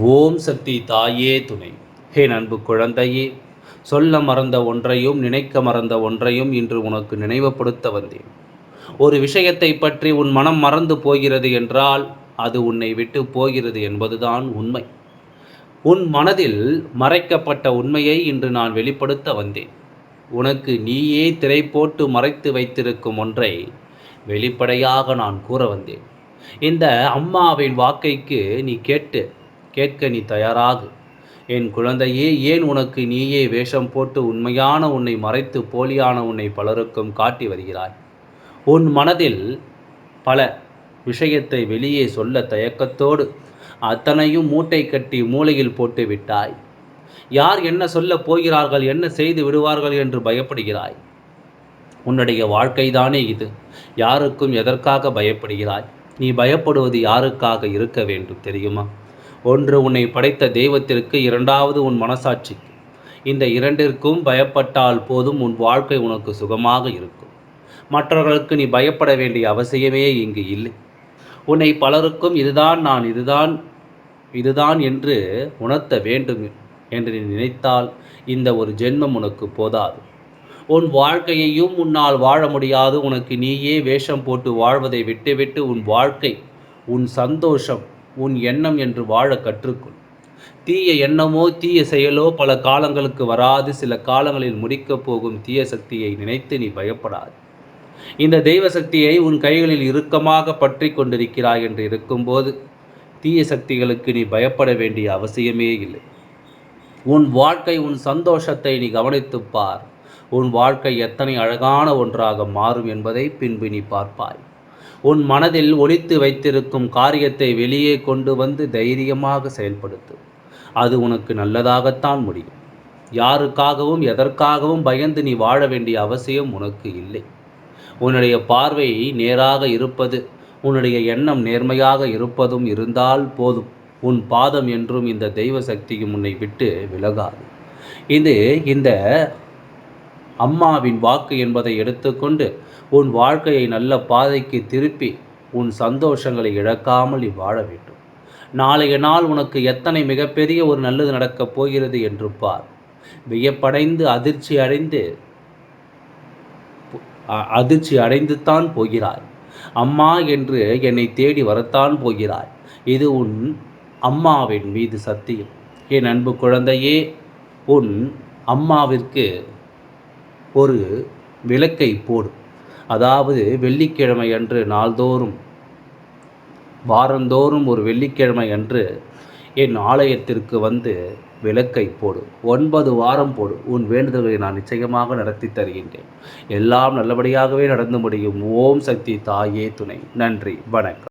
ஓம் சக்தி தாயே துணை. ஹே அன்பு குழந்தையே சொல்ல மறந்த ஒன்றையும் நினைக்க மறந்த ஒன்றையும் இன்று உனக்கு நினைவுபடுத்த வந்தேன். ஒரு விஷயத்தை பற்றி உன் மனம் மறந்து போகிறது என்றால் அது உன்னை விட்டு போகிறது என்பதுதான் உண்மை. உன் மனதில் மறைக்கப்பட்ட உண்மையை இன்று நான் வெளிப்படுத்த வந்தேன். உனக்கு நீயே திரை போட்டு மறைத்து வைத்திருக்கும் ஒன்றை வெளிப்படையாக நான் கூற வந்தேன். இந்த அம்மாவின் வாக்கைக்கு நீ கேட்டு கேட்க நீ தயாராகு. என் குழந்தையே ஏன் உனக்கு நீயே வேஷம் போட்டு உண்மையான உன்னை மறைத்து போலியான உன்னை பலருக்கும் காட்டி வருகிறாய்? உன் மனதில் பல விஷயத்தை வெளியே சொல்ல தயக்கத்தோடு அத்தனையும் மூட்டை கட்டி மூளையில் போட்டு விட்டாய். யார் என்ன சொல்ல போகிறார்கள் என்ன செய்து விடுவார்கள் என்று பயப்படுகிறாய்? உன்னுடைய வாழ்க்கைதானே இது. யாருக்கும் எதற்காக பயப்படுகிறாய்? நீ பயப்படுவது யாருக்காக இருக்க வேண்டும் தெரியுமா? ஒன்று உன்னை படைத்த தெய்வத்திற்கு இரண்டாவது உன் மனசாட்சிக்கு. இந்த இரண்டிற்கும் பயப்பட்டால் போதும் உன் வாழ்க்கை உனக்கு சுகமாக இருக்கும். மற்றவர்களுக்கு நீ பயப்பட வேண்டிய அவசியமே இங்கு இல்லை. உன்னை பலருக்கும் இதுதான் நான் இதுதான் இதுதான் என்று உணர்த்த வேண்டும் என்று நீ நினைத்தால் இந்த ஒரு ஜென்மம் உனக்கு போதாது. உன் வாழ்க்கையையும் உன்னால் வாழ முடியாது. உனக்கு நீயே வேஷம் போட்டு வாழ்வதை விட்டுவிட்டு உன் வாழ்க்கை உன் சந்தோஷம் உன் எண்ணம் என்று வாழ கற்றுக்கொள். தீய எண்ணமோ தீய செயலோ பல காலங்களுக்கு வராது. சில காலங்களில் முடிக்கப் போகும் தீய சக்தியை நினைத்து நீ பயப்படாது. இந்த தெய்வ சக்தியை உன் கைகளில் இறுக்கமாக பற்றி கொண்டிருக்கிறாய் என்று இருக்கும்போது தீய சக்திகளுக்கு நீ பயப்பட வேண்டிய அவசியமே இல்லை. உன் வாழ்க்கை உன் சந்தோஷத்தை நீ கவனித்துப் பார். உன் வாழ்க்கை எத்தனை அழகான ஒன்றாக மாறும் என்பதை பின்பு நீ பார்ப்பாய். உன் மனதில் ஒழித்து வைத்திருக்கும் காரியத்தை வெளியே கொண்டு வந்து தைரியமாக செயல்படுத்து. அது உனக்கு நல்லதாகத்தான் முடியும். யாருக்காகவும் எதற்காகவும் பயந்து நீ வாழ வேண்டிய அவசியம் உனக்கு இல்லை. உன்னுடைய பார்வை நேராக இருப்பது உன்னுடைய எண்ணம் நேர்மையாக இருப்பதும் இருந்தால் போதும். உன் பாதம் என்றும் இந்த தெய்வ சக்தியும் உன்னை விட்டு விலகாது. இது இந்த அம்மாவின் வாக்கு என்பதை எடுத்துக்கொண்டு உன் வாழ்க்கையை நல்ல பாதைக்கு திருப்பி உன் சந்தோஷங்களை இழக்காமல் வாழ வேண்டும். நாளைய நாள் உனக்கு எத்தனை மிகப்பெரிய ஒரு நல்லது நடக்கப் போகிறது என்று பார். வியப்படைந்து அதிர்ச்சி அடைந்து அதிர்ச்சி அடைந்து தான் போகிறாய். அம்மா என்று என்னை தேடி வரத்தான் போகிறாய். இது உன் அம்மாவின் மீது சத்தியம். என் அன்பு குழந்தையே உன் அம்மாவிற்கு ஒரு விளக்கை போடு. அதாவது வெள்ளிக்கிழமை அன்று நாள்தோறும் வாரந்தோறும் ஒரு வெள்ளிக்கிழமை அன்று என் ஆலயத்திற்கு வந்து விளக்கை போடு. ஒன்பது வாரம் போடு. உன் வேண்டுதலை நான் நிச்சயமாக நடத்தி தருகின்றேன். எல்லாம் நல்லபடியாகவே நடந்து முடியும். ஓம் சக்தி தாயே துணை. நன்றி. வணக்கம்.